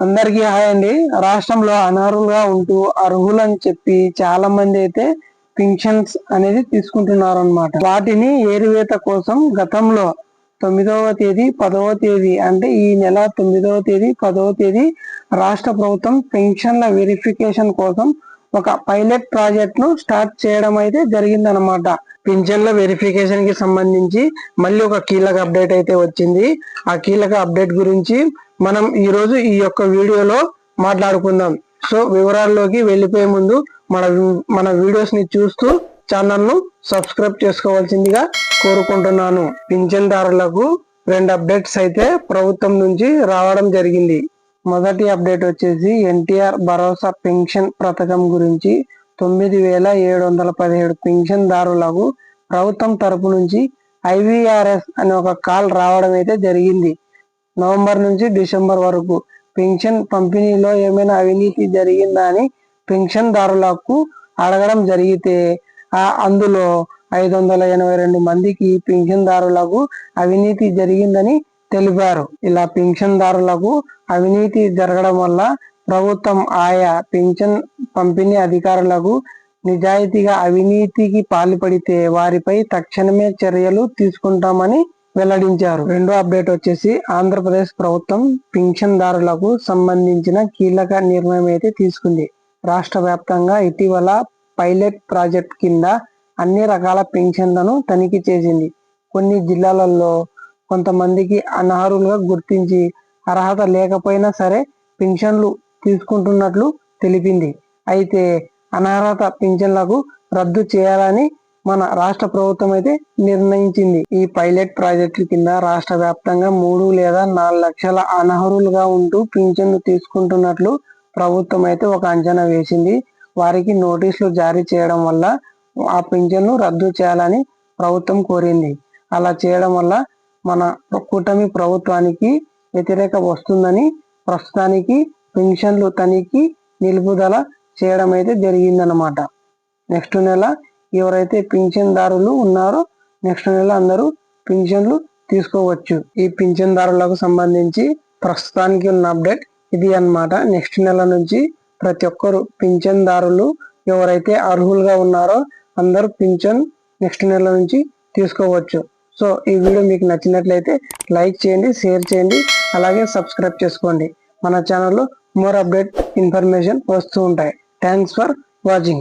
అందరికీ హాయ్ అండి. రాష్ట్రంలో అనర్హులుగా ఉంటూ అర్హులని చెప్పి చాలా మంది అయితే పింఛన్స్ అనేది తీసుకుంటున్నారు అనమాట వాటిని ఏరివేత కోసం గతంలో తొమ్మిదవ తేదీ పదవ తేదీ అంటే ఈ నెల తొమ్మిదవ తేదీ పదవ తేదీ రాష్ట్ర ప్రభుత్వం పెన్షన్ల వెరిఫికేషన్ కోసం ఒక పైలట్ ప్రాజెక్ట్ను స్టార్ట్ చేయడం అయితే జరిగిందనమాట పింఛన్ల వెరిఫికేషన్కి సంబంధించి మళ్ళీ ఒక కీలక అప్డేట్ అయితే వచ్చింది. ఆ కీలక అప్డేట్ గురించి మనం ఈరోజు ఈ యొక్క వీడియోలో మాట్లాడుకుందాం. సో వివరాల్లోకి వెళ్ళిపోయే ముందు మన మన వీడియోస్ని చూస్తూ ఛానల్ను సబ్స్క్రైబ్ చేసుకోవాల్సిందిగా కోరుకుంటున్నాను. పింఛన్దారులకు రెండు అప్డేట్స్ అయితే ప్రభుత్వం నుంచి రావడం జరిగింది. మొదటి అప్డేట్ వచ్చేసి ఎన్టీఆర్ భరోసా పెన్షన్ పథకం గురించి తొమ్మిది వేల ఏడు వందల పదిహేడు పెన్షన్దారులకు ప్రభుత్వం తరపు నుంచి ఐవీఆర్ఎస్ అనే ఒక కాల్ రావడం అయితే జరిగింది. నవంబర్ నుంచి డిసెంబర్ వరకు పెన్షన్ పంపిణీలో ఏమైనా అవినీతి జరిగిందా అని పెన్షన్దారులకు అడగడం జరిగితే అందులో ఐదు వందల ఎనభై రెండు మందికి పెన్షన్దారులకు అవినీతి జరిగిందని తెలిపారు. ఇలా పెన్షన్దారులకు అవినీతి జరగడం వల్ల ప్రభుత్వం ఆయా పెన్షన్ పంపిణీ అధికారులకు నిజాయితీగా అవినీతికి పాల్పడితే వారిపై తక్షణమే చర్యలు తీసుకుంటామని వెల్లడించారు. రెండో అప్డేట్ వచ్చేసి ఆంధ్రప్రదేశ్ ప్రభుత్వం పింఛన్దారులకు సంబంధించిన కీలక నిర్ణయం అయితే తీసుకుంది. రాష్ట్ర వ్యాప్తంగా ఇటీవల పైలట్ ప్రాజెక్ట్ కింద అన్ని రకాల పెన్షన్లను తనిఖీ చేసింది. కొన్ని జిల్లాలలో కొంతమందికి అనర్హులుగా గుర్తించి అర్హత లేకపోయినా సరే పెన్షన్లు తీసుకుంటున్నట్లు తెలిపింది. అయితే అనర్హత పింఛన్లకు రద్దు చేయాలని మన రాష్ట్ర ప్రభుత్వం అయితే నిర్ణయించింది. ఈ పైలట్ ప్రాజెక్టు కింద రాష్ట్ర వ్యాప్తంగా మూడు లేదా నాలుగు లక్షల అనర్హులుగా ఉంటూ పింఛన్లు తీసుకుంటున్నట్లు ప్రభుత్వం అయితే ఒక అంచనా వేసింది. వారికి నోటీసులు జారీ చేయడం వల్ల ఆ పింఛన్ను రద్దు చేయాలని ప్రభుత్వం కోరింది. అలా చేయడం వల్ల మన కూటమి ప్రభుత్వానికి వ్యతిరేక వస్తుందని ప్రస్తుతానికి పెన్షన్లు తనిఖీ నిలుపుదల చేయడం అయితే జరిగిందనమాట నెక్స్ట్ నెల ఎవరైతే పింఛన్దారులు ఉన్నారో నెక్స్ట్ నెల అందరూ పింఛన్లు తీసుకోవచ్చు. ఈ పింఛన్దారులకు సంబంధించి ప్రస్తుతానికి ఉన్న అప్డేట్ ఇది అన్నమాట. నెక్స్ట్ నెల నుంచి ప్రతి ఒక్కరు పింఛన్దారులు ఎవరైతే అర్హులుగా ఉన్నారో అందరూ పింఛన్ నెక్స్ట్ నెల నుంచి తీసుకోవచ్చు. సో ఈ వీడియో మీకు నచ్చినట్లయితే లైక్ చేయండి షేర్ చేయండి అలాగే సబ్స్క్రైబ్ చేసుకోండి. మన ఛానల్లో మోర్ అప్డేట్ ఇన్ఫర్మేషన్ వస్తూ ఉంటాయి. Thanks for watching.